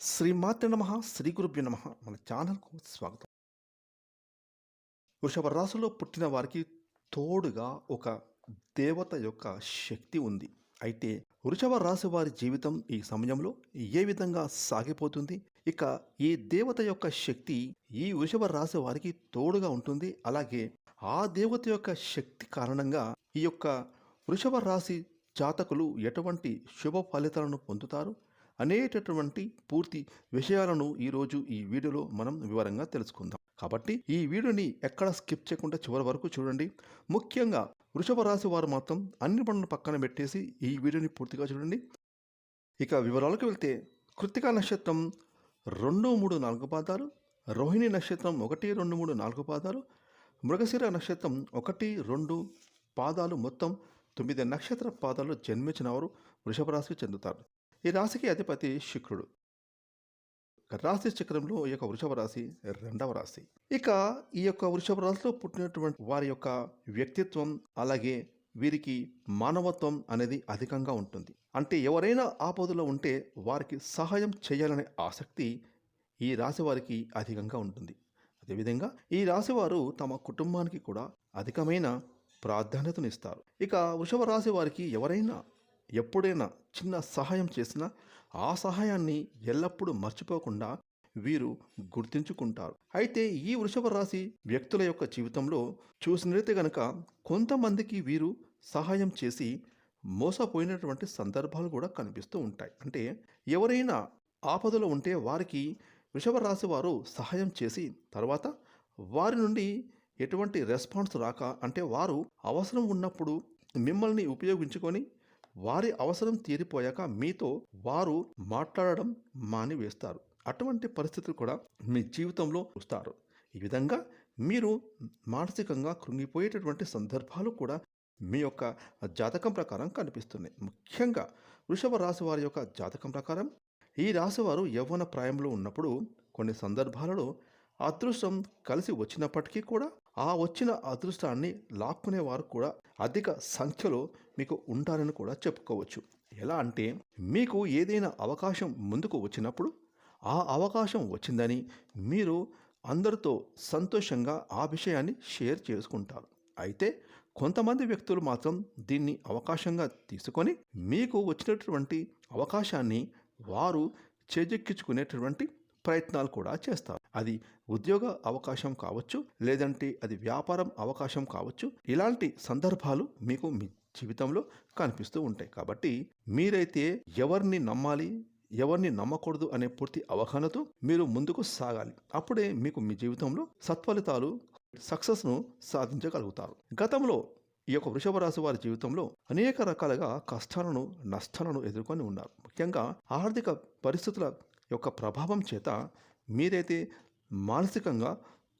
శ్రీమాత్రి నమ శ్రీ గురుభ్య నమ. మన ఛానల్కు స్వాగతం. వృషభ రాశిలో పుట్టిన వారికి తోడుగా ఒక దేవత యొక్క శక్తి ఉంది. అయితే వృషభ రాశి వారి జీవితం ఈ సమయంలో ఏ విధంగా సాగిపోతుంది? ఇక ఈ దేవత యొక్క శక్తి ఈ వృషభ రాశి వారికి తోడుగా ఉంటుంది. అలాగే ఆ దేవత యొక్క శక్తి కారణంగా ఈ యొక్క వృషభ రాశి జాతకులు ఎటువంటి శుభ ఫలితాలను పొందుతారు? అనేటటువంటి పూర్తి విషయాలను ఈరోజు ఈ వీడియోలో మనం వివరంగా తెలుసుకుందాం. కాబట్టి ఈ వీడియోని ఎక్కడ స్కిప్ చేయకుండా చివరి వరకు చూడండి. ముఖ్యంగా వృషభ రాశి వారు మాత్రం అన్ని పనులను పక్కన పెట్టేసి ఈ వీడియోని పూర్తిగా చూడండి. ఇక వివరాలకు వెళ్తే కృతికా నక్షత్రం రెండు మూడు నాలుగు పాదాలు రోహిణి నక్షత్రం ఒకటి రెండు మూడు నాలుగు పాదాలు మృగశిర నక్షత్రం ఒకటి రెండు పాదాలు మొత్తం తొమ్మిది నక్షత్ర పాదాలు జన్మించిన వారు వృషభ రాశికి చెందుతారు. ఈ రాశికి అధిపతి శుక్రుడు. రాశి చక్రంలో ఈ యొక్క వృషభ రాశి రెండవ రాశి. ఇక ఈ యొక్క వృషభ రాశిలో పుట్టినటువంటి వారి యొక్క వ్యక్తిత్వం అలాగే వీరికి మానవత్వం అనేది అధికంగా ఉంటుంది. అంటే ఎవరైనా ఆపదలో ఉంటే వారికి సహాయం చేయాలనే ఆసక్తి ఈ రాశి వారికి అధికంగా ఉంటుంది. అదేవిధంగా ఈ రాశివారు తమ కుటుంబానికి కూడా అధికమైన ప్రాధాన్యతనిస్తారు ఇక వృషభ రాశి వారికి ఎవరైనా ఎప్పుడైనా చిన్న సహాయం చేసినా ఆ సహాయాన్ని ఎల్లప్పుడూ మర్చిపోకుండా వీరు గుర్తించుకుంటారు. అయితే ఈ వృషభ రాశి వ్యక్తుల యొక్క జీవితంలో చూసినట్లయితే గనక కొంతమందికి వీరు సహాయం చేసి మోసపోయినటువంటి సందర్భాలు కూడా కనిపిస్తూ ఉంటాయి. అంటే ఎవరైనా ఆపదలో ఉంటే వారికి వృషభ రాశి వారు సహాయం చేసి తర్వాత వారి నుండి ఎటువంటి రెస్పాన్స్ రాక అంటే వారు అవసరం ఉన్నప్పుడు మిమ్మల్ని ఉపయోగించుకొని వారి అవసరం తీరిపోయాక మీతో వారు మాట్లాడడం మానివేస్తారు. అటువంటి పరిస్థితులు కూడా మీ జీవితంలో చూస్తారు ఈ విధంగా మీరు మానసికంగా కృంగిపోయేటటువంటి సందర్భాలు కూడా మీ యొక్క జాతకం ప్రకారం కనిపిస్తున్నాయి. ముఖ్యంగా వృషభ రాశి వారి యొక్క జాతకం ప్రకారం ఈ రాశివారు యవ్వన ప్రాయంలో ఉన్నప్పుడు కొన్ని సందర్భాలలో అదృష్టం కలిసి వచ్చినప్పటికీ కూడా ఆ వచ్చిన అదృష్టాన్ని లాక్కునేవారు కూడా అధిక సంఖ్యలో మీకు ఉంటారని కూడా చెప్పుకోవచ్చు. ఎలా అంటే మీకు ఏదైనా అవకాశం ముందుకు వచ్చినప్పుడు ఆ అవకాశం వచ్చిందని మీరు అందరితో సంతోషంగా ఆ విషయాన్ని షేర్ చేసుకుంటారు. అయితే కొంతమంది వ్యక్తులు మాత్రం దీన్ని అవకాశంగా తీసుకొని మీకు వచ్చినటువంటి అవకాశాన్ని వారు చేజెక్కించుకునేటటువంటి ప్రయత్నాలు కూడా చేస్తారు. అది ఉద్యోగ అవకాశం కావచ్చు లేదంటే అది వ్యాపారం అవకాశం కావచ్చు ఇలాంటి సందర్భాలు మీకు మీ జీవితంలో కనిపిస్తూ ఉంటాయి. కాబట్టి మీరైతే ఎవరిని నమ్మాలి ఎవరిని నమ్మకూడదు అనే పూర్తి అవగాహనతో మీరు ముందుకు సాగాలి. అప్పుడే మీకు మీ జీవితంలో సత్ఫలితాలు సక్సెస్ను సాధించగలుగుతారు. గతంలో ఈ యొక్క వృషభ రాశి వారి జీవితంలో అనేక రకాలుగా కష్టాలను నష్టాలను ఎదుర్కొని ఉన్నారు. ముఖ్యంగా ఆర్థిక పరిస్థితుల యొక్క ప్రభావం చేత మీరైతే మానసికంగా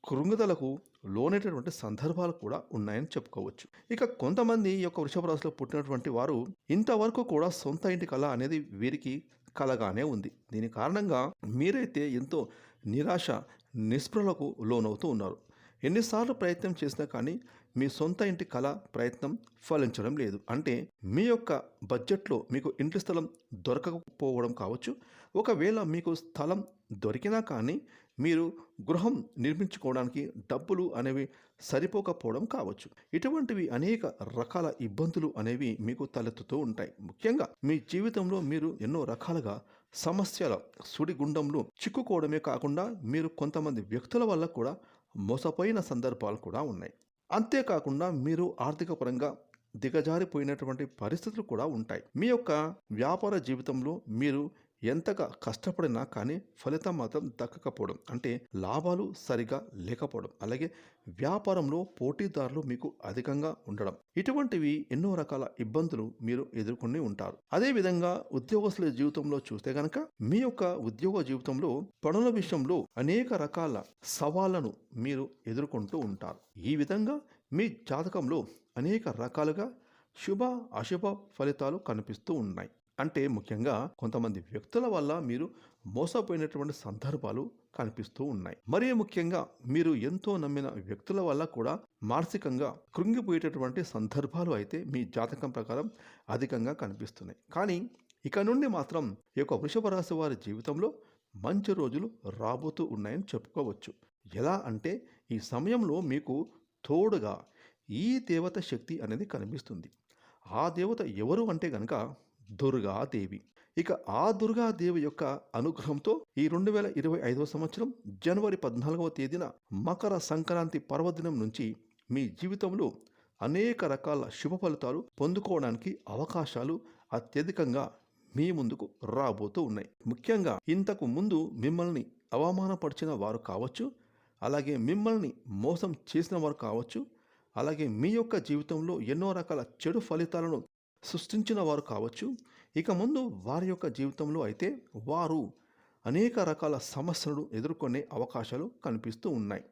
కృంగుదలకు లోనేటటువంటి సందర్భాలు కూడా ఉన్నాయని చెప్పుకోవచ్చు. ఇక కొంతమంది ఈ యొక్క వృషభ రాశిలో పుట్టినటువంటి వారు ఇంతవరకు కూడా సొంత ఇంటి కళ అనేది వీరికి కలగానే ఉంది. దీని కారణంగా మీరైతే ఎంతో నిరాశ నిస్పృహలకు లోనవుతూ ఉన్నారు. ఎన్నిసార్లు ప్రయత్నం చేసినా కానీ మీ సొంత ఇంటి కళ ప్రయత్నం ఫలించడం లేదు. అంటే మీ యొక్క బడ్జెట్లో మీకు ఇంటి స్థలం దొరకకపోవడం కావచ్చు. ఒకవేళ మీకు స్థలం దొరికినా కానీ మీరు గృహం నిర్మించుకోవడానికి డబ్బులు అనేవి సరిపోకపోవడం కావచ్చు. ఇటువంటివి అనేక రకాల ఇబ్బందులు అనేవి మీకు తలెత్తుతూ ఉంటాయి. ముఖ్యంగా మీ జీవితంలో మీరు ఎన్నో రకాలుగా సమస్యల సుడిగుండంలో చిక్కుకోవడమే కాకుండా మీరు కొంతమంది వ్యక్తుల వల్ల కూడా మోసపోయిన సందర్భాలు కూడా ఉన్నాయి. అంతేకాకుండా మీరు ఆర్థిక పరంగా దిగజారిపోయినటువంటి పరిస్థితులు కూడా ఉంటాయి. మీ యొక్క వ్యాపార జీవితంలో మీరు ఎంతగా కష్టపడినా కానీ ఫలితం మాత్రం దక్కకపోవడం అంటే లాభాలు సరిగా లేకపోవడం అలాగే వ్యాపారంలో పోటీదారులు మీకు అధికంగా ఉండడం ఇటువంటివి ఎన్నో రకాల ఇబ్బందులు మీరు ఎదుర్కొని ఉంటారు. అదేవిధంగా ఉద్యోగస్తుల జీవితంలో చూస్తే గనక మీ యొక్క ఉద్యోగ జీవితంలో పనుల విషయంలో అనేక రకాల సవాళ్ళను మీరు ఎదుర్కొంటూ ఉంటారు. ఈ విధంగా మీ జాతకంలో అనేక రకాలుగా శుభ అశుభ ఫలితాలు కనిపిస్తూ ఉన్నాయి. అంటే ముఖ్యంగా కొంతమంది వ్యక్తుల వల్ల మీరు మోసపోయినటువంటి సందర్భాలు కనిపిస్తూ ఉన్నాయి. మరీ ముఖ్యంగా మీరు ఎంతో నమ్మిన వ్యక్తుల వల్ల కూడా మానసికంగా కృంగిపోయేటటువంటి సందర్భాలు అయితే మీ జాతకం ప్రకారం అధికంగా కనిపిస్తున్నాయి. కానీ ఇక నుండి మాత్రం ఈ యొక్క వృషభ రాశి వారి జీవితంలో మంచి రోజులు రాబోతూ ఉన్నాయని చెప్పుకోవచ్చు. ఎలా అంటే ఈ సమయంలో మీకు తోడుగా ఈ దేవత శక్తి అనేది కనిపిస్తుంది. ఆ దేవత ఎవరు అంటే కనుక దుర్గాదేవి. ఇక ఆ దుర్గాదేవి యొక్క అనుగ్రహంతో ఈ రెండు వేల ఇరవై ఐదవ సంవత్సరం జనవరి పద్నాలుగవ తేదీన మకర సంక్రాంతి పర్వదినం నుంచి మీ జీవితంలో అనేక రకాల శుభ ఫలితాలు పొందుకోవడానికి అవకాశాలు అత్యధికంగా మీ ముందుకు రాబోతూ ఉన్నాయి. ముఖ్యంగా ఇంతకు ముందు మిమ్మల్ని అవమానపరిచిన వారు కావచ్చు అలాగే మిమ్మల్ని మోసం చేసిన వారు కావచ్చు అలాగే మీ యొక్క జీవితంలో ఎన్నో రకాల చెడు ఫలితాలను సృష్టించిన వారు కావచ్చు. ఇక ముందు వారి యొక్క జీవితంలో అయితే వారు అనేక రకాల సమస్యలను ఎదుర్కొనే అవకాశాలు కనిపిస్తూ ఉన్నాయి.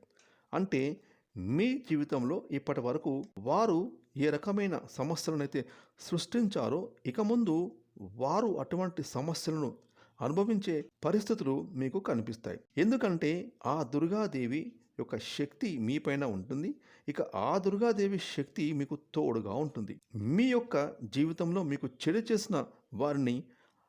అంటే మీ జీవితంలో ఇప్పటి వరకు వారు ఏ రకమైన సమస్యలను అయితే సృష్టించారో ఇక ముందు వారు అటువంటి సమస్యలను అనుభవించే పరిస్థితులు మీకు కనిపిస్తాయి. ఎందుకంటే ఆ దుర్గాదేవి యొక్క శక్తి మీపైన ఉంటుంది. ఇక ఆ దుర్గాదేవి శక్తి మీకు తోడుగా ఉంటుంది. మీ యొక్క జీవితంలో మీకు చెడు చేసిన వారిని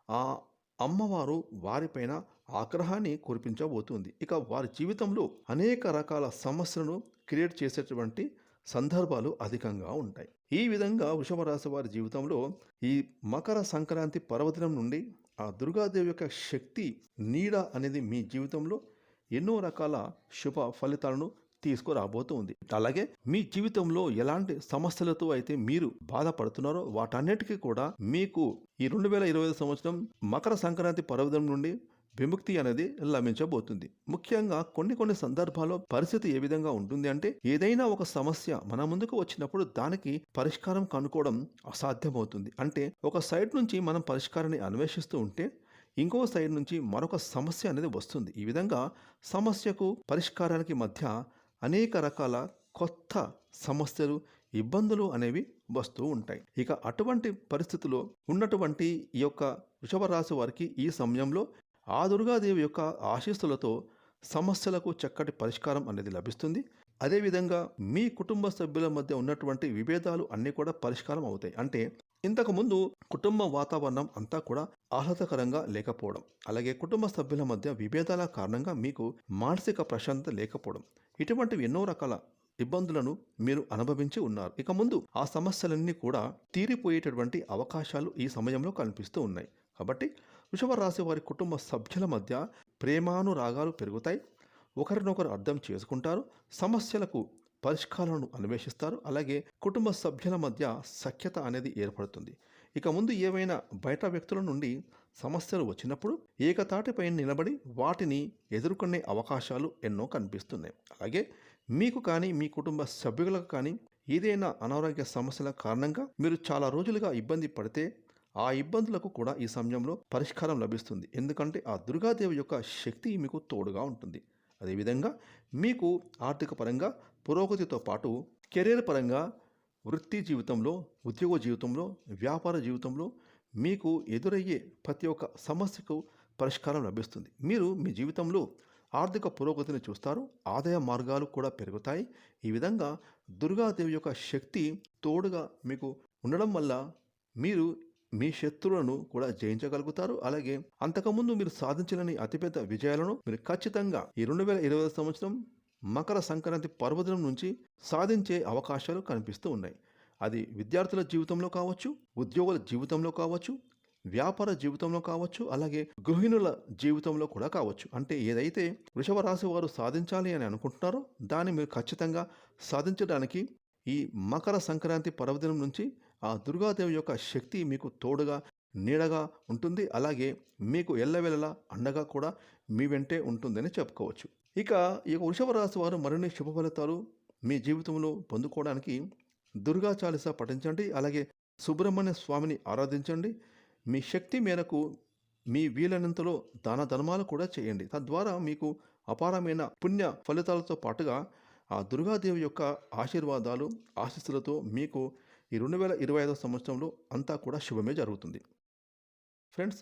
ఆ అమ్మవారు వారిపైన ఆగ్రహాన్ని కురిపించబోతుంది. ఇక వారి జీవితంలో అనేక రకాల సమస్యలను క్రియేట్ చేసేటువంటి సందర్భాలు అధికంగా ఉంటాయి. ఈ విధంగా వృషభ రాశి వారి జీవితంలో ఈ మకర సంక్రాంతి పర్వదినం నుండి ఆ దుర్గాదేవి యొక్క శక్తి నీడ అనేది మీ జీవితంలో ఎన్నో రకాల శుభ ఫలితాలను తీసుకురాబోతుంది. అలాగే మీ జీవితంలో ఎలాంటి సమస్యలతో అయితే మీరు బాధపడుతున్నారో వాటన్నిటికీ కూడా మీకు ఈ రెండు వేల ఇరవై ఐదు సంవత్సరం మకర సంక్రాంతి పర్వదినం నుండి విముక్తి అనేది లభించబోతుంది. ముఖ్యంగా కొన్ని కొన్ని సందర్భాల్లో పరిస్థితి ఏ విధంగా ఉంటుంది అంటే ఏదైనా ఒక సమస్య మన ముందుకు వచ్చినప్పుడు దానికి పరిష్కారం కనుక్కోవడం అసాధ్యమవుతుంది. అంటే ఒక సైడ్ నుంచి మనం పరిష్కారాన్ని అన్వేషిస్తూ ఉంటే ఇంకో సైడ్ నుంచి మరొక సమస్య అనేది వస్తుంది. ఈ విధంగా సమస్యకు పరిష్కారానికి మధ్య అనేక రకాల కొత్త సమస్యలు ఇబ్బందులు అనేవి వస్తూ ఉంటాయి. ఇక అటువంటి పరిస్థితిలో ఉన్నటువంటి ఈ యొక్క వృషభరాశి వారికి ఈ సమయంలో ఆ దుర్గాదేవి యొక్క ఆశీస్సులతో సమస్యలకు చక్కటి పరిష్కారం అనేది లభిస్తుంది. అదేవిధంగా మీ కుటుంబ సభ్యుల మధ్య ఉన్నటువంటి విభేదాలు అన్నీ కూడా పరిష్కారం అవుతాయి. అంటే ఇంతకుముందు కుటుంబ వాతావరణం అంతా కూడా ఆహ్లాదకరంగా లేకపోవడం అలాగే కుటుంబ సభ్యుల మధ్య విభేదాల కారణంగా మీకు మానసిక ప్రశాంతత లేకపోవడం ఇటువంటివి ఎన్నో రకాల ఇబ్బందులను మీరు అనుభవించి ఉన్నారు. ఇక ముందు ఆ సమస్యలన్నీ కూడా తీరిపోయేటటువంటి అవకాశాలు ఈ సమయంలో కనిపిస్తూ ఉన్నాయి. కాబట్టి వృషభ రాశి వారి కుటుంబ సభ్యుల మధ్య ప్రేమానురాగాలు పెరుగుతాయి. ఒకరినొకరు అర్థం చేసుకుంటారు. సమస్యలకు పరిష్కారాలను అన్వేషిస్తారు. అలాగే కుటుంబ సభ్యుల మధ్య సఖ్యత అనేది ఏర్పడుతుంది. ఇక ముందు ఏవైనా బయట వ్యక్తుల నుండి సమస్యలు వచ్చినప్పుడు ఏకతాటిపై నిలబడి వాటిని ఎదుర్కొనే అవకాశాలు ఎన్నో కనిపిస్తున్నాయి. అలాగే మీకు కానీ మీ కుటుంబ సభ్యులకు కానీ ఏదైనా అనారోగ్య సమస్యల కారణంగా మీరు చాలా రోజులుగా ఇబ్బంది పడితే ఆ ఇబ్బందులకు కూడా ఈ సమయంలో పరిష్కారం లభిస్తుంది. ఎందుకంటే ఆ దుర్గాదేవి యొక్క శక్తి మీకు తోడుగా ఉంటుంది. అదేవిధంగా మీకు ఆర్థిక పరంగా పురోగతితో పాటు కెరీర్ పరంగా వృత్తి జీవితంలో ఉద్యోగ జీవితంలో వ్యాపార జీవితంలో మీకు ఎదురయ్యే ప్రతి ఒక్క సమస్యకు పరిష్కారం లభిస్తుంది. మీరు మీ జీవితంలో ఆర్థిక పురోగతిని చూస్తారు. ఆదాయ మార్గాలు కూడా పెరుగుతాయి. ఈ విధంగా దుర్గాదేవి యొక్క శక్తి తోడుగా మీకు ఉండడం వల్ల మీరు మీ శత్రువులను కూడా జయించగలుగుతారు. అలాగే అంతకుముందు మీరు సాధించలేని అతిపెద్ద విజయాలను మీరు ఖచ్చితంగా ఈ రెండు వేల ఇరవై సంవత్సరం మకర సంక్రాంతి పర్వదినం నుంచి సాధించే అవకాశాలు కనిపిస్తూ ఉన్నాయి. అది విద్యార్థుల జీవితంలో కావచ్చు ఉద్యోగుల జీవితంలో కావచ్చు వ్యాపార జీవితంలో కావచ్చు అలాగే గృహిణుల జీవితంలో కూడా కావచ్చు. అంటే ఏదైతే వృషభ రాశి వారు సాధించాలి అని అనుకుంటున్నారో దాన్ని మీరు ఖచ్చితంగా సాధించడానికి ఈ మకర సంక్రాంతి పర్వదినం నుంచి ఆ దుర్గాదేవి యొక్క శక్తి మీకు తోడుగా నీడగా ఉంటుంది. అలాగే మీకు ఎల్లవెల్లలా అండగా కూడా మీ వెంటే ఉంటుందని చెప్పుకోవచ్చు. ఇక ఈ వృషభ రాశి వారు మరిన్ని శుభ ఫలితాలు మీ జీవితంలో పొందుకోవడానికి దుర్గా చాలీస పఠించండి. అలాగే సుబ్రహ్మణ్య స్వామిని ఆరాధించండి. మీ శక్తి మేరకు మీ వీలైనంతలో దాన ధర్మాలు కూడా చేయండి. తద్వారా మీకు అపారమైన పుణ్య ఫలితాలతో పాటుగా ఆ దుర్గాదేవి యొక్క ఆశీర్వాదాలు ఆశీస్సులతో మీకు ఈ రెండు వేల ఇరవై ఐదో సంవత్సరంలో అంతా కూడా శుభమే జరుగుతుంది. ఫ్రెండ్స్